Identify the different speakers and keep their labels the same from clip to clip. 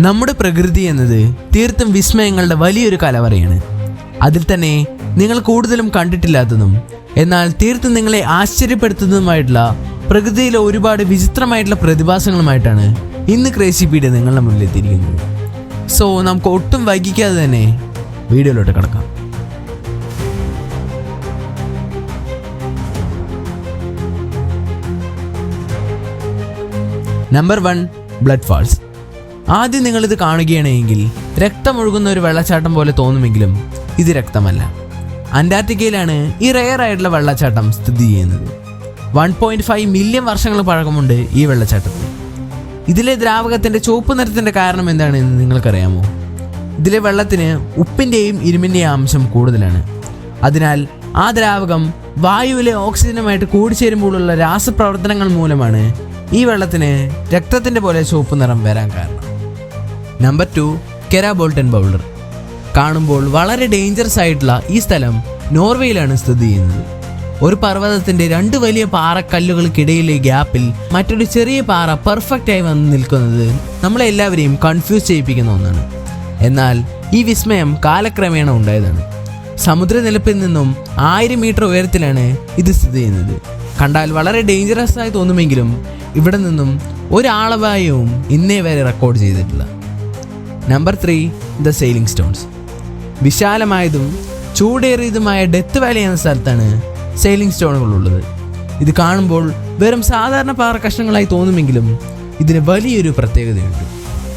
Speaker 1: നമ്മുടെ പ്രകൃതി എന്നത് തീർത്തും വിസ്മയങ്ങളുടെ വലിയൊരു കലവറയാണ്. അതിൽ തന്നെ നിങ്ങൾ കൂടുതലും കണ്ടിട്ടില്ലാത്തതും എന്നാൽ തീർത്തും നിങ്ങളെ ആശ്ചര്യപ്പെടുത്തുന്നതുമായിട്ടുള്ള പ്രകൃതിയിലെ ഒരുപാട് വിചിത്രമായിട്ടുള്ള പ്രതിഭാസങ്ങളുമായിട്ടാണ് ഇന്ന് ക്രേസി പീഡിയ നിങ്ങളുടെ മുന്നിൽ എത്തിയിരിക്കുന്നത്. സോ നമുക്ക് ഒട്ടും വൈകിക്കാതെ തന്നെ വീഡിയോയിലോട്ട് കിടക്കാം. നമ്പർ വൺ ബ്ലഡ് ഫാൾസ് ആദ്യം നിങ്ങൾ ഇത് കാണുകയാണെങ്കിൽ രക്തമൊഴുകുന്ന ഒരു വെള്ളച്ചാട്ടം പോലെ തോന്നുമെങ്കിലും ഇത് രക്തമല്ല. അന്റാർട്ടിക്കയിലാണ് ഈ റെയർ ആയിട്ടുള്ള വെള്ളച്ചാട്ടം സ്ഥിതി ചെയ്യുന്നത്. വൺ പോയിന്റ് ഫൈവ് മില്യൺ വർഷങ്ങൾ പഴക്കമുണ്ട് ഈ വെള്ളച്ചാട്ടത്തിന് ഇതിലെ ദ്രാവകത്തിന്റെ ചുവപ്പ് നിറത്തിന്റെ കാരണം എന്താണെന്ന് നിങ്ങൾക്കറിയാമോ? ഇതിലെ വെള്ളത്തിന് ഉപ്പിന്റെയും ഇരുമ്പിന്റെയും അംശം കൂടുതലാണ്. അതിനാൽ ആ ദ്രാവകം വായുവിലെ ഓക്സിജനുമായിട്ട് കൂടിച്ചേരുമ്പോഴുള്ള രാസപ്രവർത്തനങ്ങൾ മൂലമാണ് ഈ വെള്ളത്തിന് രക്തത്തിന്റെ പോലെ ചുവപ്പ് നിറം വരാൻ കാരണം. നമ്പർ ടു കെരാബോൾട്ടൻ ബൗളർ കാണുമ്പോൾ വളരെ ഡേഞ്ചറസ് ആയിട്ടുള്ള ഈ സ്ഥലം നോർവേയിലാണ് സ്ഥിതി ചെയ്യുന്നത്. ഒരു പർവതത്തിന്റെ രണ്ട് വലിയ പാറക്കല്ലുകൾക്കിടയിലെ ഗ്യാപ്പിൽ മറ്റൊരു ചെറിയ പാറ പെർഫെക്റ്റ് ആയി വന്ന് നിൽക്കുന്നത് നമ്മളെല്ലാവരെയും കൺഫ്യൂസ് ചെയ്യിപ്പിക്കുന്ന ഒന്നാണ്. എന്നാൽ ഈ വിസ്മയം കാലക്രമേണ ഉണ്ടായതാണ്. സമുദ്രനിരപ്പിൽ നിന്നും ആയിരം മീറ്റർ ഉയരത്തിലാണ് ഇത് സ്ഥിതി ചെയ്യുന്നത്. കണ്ടാൽ വളരെ ഡേഞ്ചറസ് ആയി തോന്നുമെങ്കിലും ഇവിടെ നിന്നും ഒരാളവായവും ഇന്നേ വരെ റെക്കോർഡ് ചെയ്തിട്ടില്ല. Number three the sailing stones വിശാലമായതും ചൂടേറിയതുമായ ഡെത്ത് വാലി എന്ന സ്ഥലത്താണ് സെയിലിംഗ് സ്റ്റോണുകൾ ഉള്ളത്. ഇത് കാണുമ്പോൾ വെറും സാധാരണ പാറ കഷ്ണങ്ങളായി തോന്നുമെങ്കിലും ഇതിന് വലിയൊരു പ്രത്യേകതയുണ്ട്.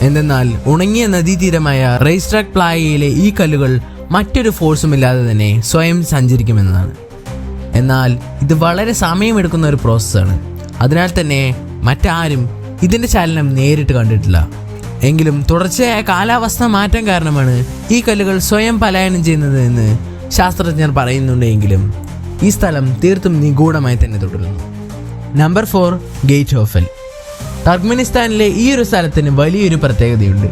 Speaker 1: എന്തെന്നാൽ ഉണങ്ങിയ നദീതീരമായ റെയ്സ്ട്രാക് പ്ലായയിലെ ഈ കല്ലുകൾ മറ്റൊരു ഫോഴ്സുമില്ലാതെ തന്നെ സ്വയം സഞ്ചരിക്കുമെന്നതാണ്. എന്നാൽ ഇത് വളരെ സമയമെടുക്കുന്ന ഒരു പ്രോസസ്സാണ് അതിനാൽ തന്നെ മറ്റാരും ഇതിന്റെ ചലനം നേരിട്ട് കണ്ടിട്ടില്ല. എങ്കിലും തുടർച്ചയായ കാലാവസ്ഥ മാറ്റം കാരണമാണ് ഈ കല്ലുകൾ സ്വയം പലായനം ചെയ്യുന്നത് എന്ന് ശാസ്ത്രജ്ഞർ പറയുന്നുണ്ടെങ്കിലും ഈ സ്ഥലം തീർത്തും നിഗൂഢമായി തന്നെ തുടരുന്നു. Number four gate of hell ടർക്ക്മെനിസ്ഥാനിലെ ഈ ഒരു സ്ഥലത്തിന് വലിയൊരു പ്രത്യേകതയുണ്ട്.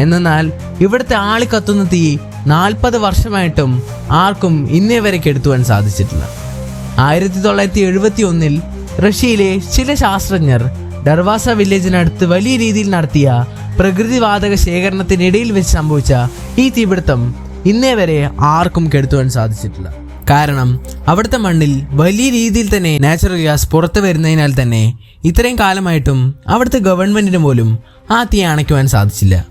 Speaker 1: എന്നാൽ ഇവിടുത്തെ ആളി കത്തുന്ന തീ നാൽപ്പത് വർഷമായിട്ടും ആർക്കും ഇന്നേ വരെ കെടുത്തുവാൻ സാധിച്ചിട്ടില്ല. ആയിരത്തി തൊള്ളായിരത്തി എഴുപത്തി ഒന്നിൽ റഷ്യയിലെ ചില ശാസ്ത്രജ്ഞർ ഡർവാസ വില്ലേജിനടുത്ത് വലിയ രീതിയിൽ നടത്തിയ പ്രകൃതിവാതക ശേഖരണത്തിനിടയിൽ വെച്ച് സംഭവിച്ച ഈ തീപിടുത്തം ഇന്നേ വരെ ആർക്കും കെടുത്തുവാൻ സാധിച്ചിട്ടില്ല. കാരണം അവിടുത്തെ മണ്ണിൽ വലിയ രീതിയിൽ തന്നെ നാച്ചുറൽ ഗ്യാസ് പുറത്തു വരുന്നതിനാൽ തന്നെ ഇത്രയും കാലമായിട്ടും അവിടുത്തെ ഗവൺമെന്റിന് പോലും ആ തീ അണയ്ക്കുവാൻ സാധിച്ചില്ല.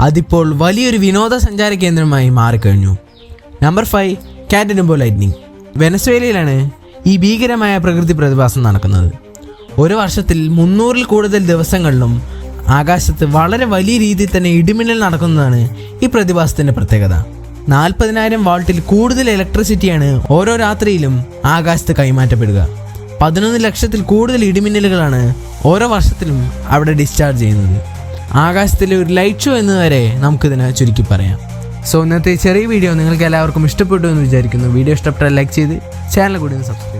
Speaker 1: അതിപ്പോൾ വലിയൊരു വിനോദസഞ്ചാര കേന്ദ്രമായി മാറിക്കഴിഞ്ഞു. നമ്പർ ഫൈവ് കാറ്റനുമ്പോ ലൈറ്റ്നിങ് വെനസ്വേലയിലാണ് ഈ ഭീകരമായ പ്രകൃതി പ്രതിഭാസം നടക്കുന്നത്. ഒരു വർഷത്തിൽ മുന്നൂറിൽ കൂടുതൽ ദിവസങ്ങളിലും ആകാശത്ത് വളരെ വലിയ രീതിയിൽ തന്നെ ഇടിമിന്നൽ നടക്കുന്നതാണ് ഈ പ്രതിഭാസത്തിന്റെ പ്രത്യേകത. നാൽപ്പതിനായിരം വാൾട്ടിൽ കൂടുതൽ ഇലക്ട്രിസിറ്റിയാണ് ഓരോ രാത്രിയിലും ആകാശത്ത് കൈമാറ്റപ്പെടുക. പതിനൊന്ന് ലക്ഷത്തിൽ കൂടുതൽ ഇടിമിന്നലുകളാണ് ഓരോ വർഷത്തിലും അവിടെ ഡിസ്ചാർജ് ചെയ്യുന്നത്. ആകാശത്തിലെ ഒരു ലൈറ്റ് ഷോ എന്ന് വരെ നമുക്കിതിനെ ചുരുക്കി പറയാം. സോ ഇന്നത്തെ ചെറിയ വീഡിയോ നിങ്ങൾക്ക് എല്ലാവർക്കും ഇഷ്ടപ്പെട്ടു എന്ന് വിചാരിക്കുന്നു. വീഡിയോ ഇഷ്ടപ്പെട്ടാൽ ലൈക്ക് ചെയ്ത് ചാനൽ കൂടി ഒന്ന് സബ്സ്ക്രൈബ്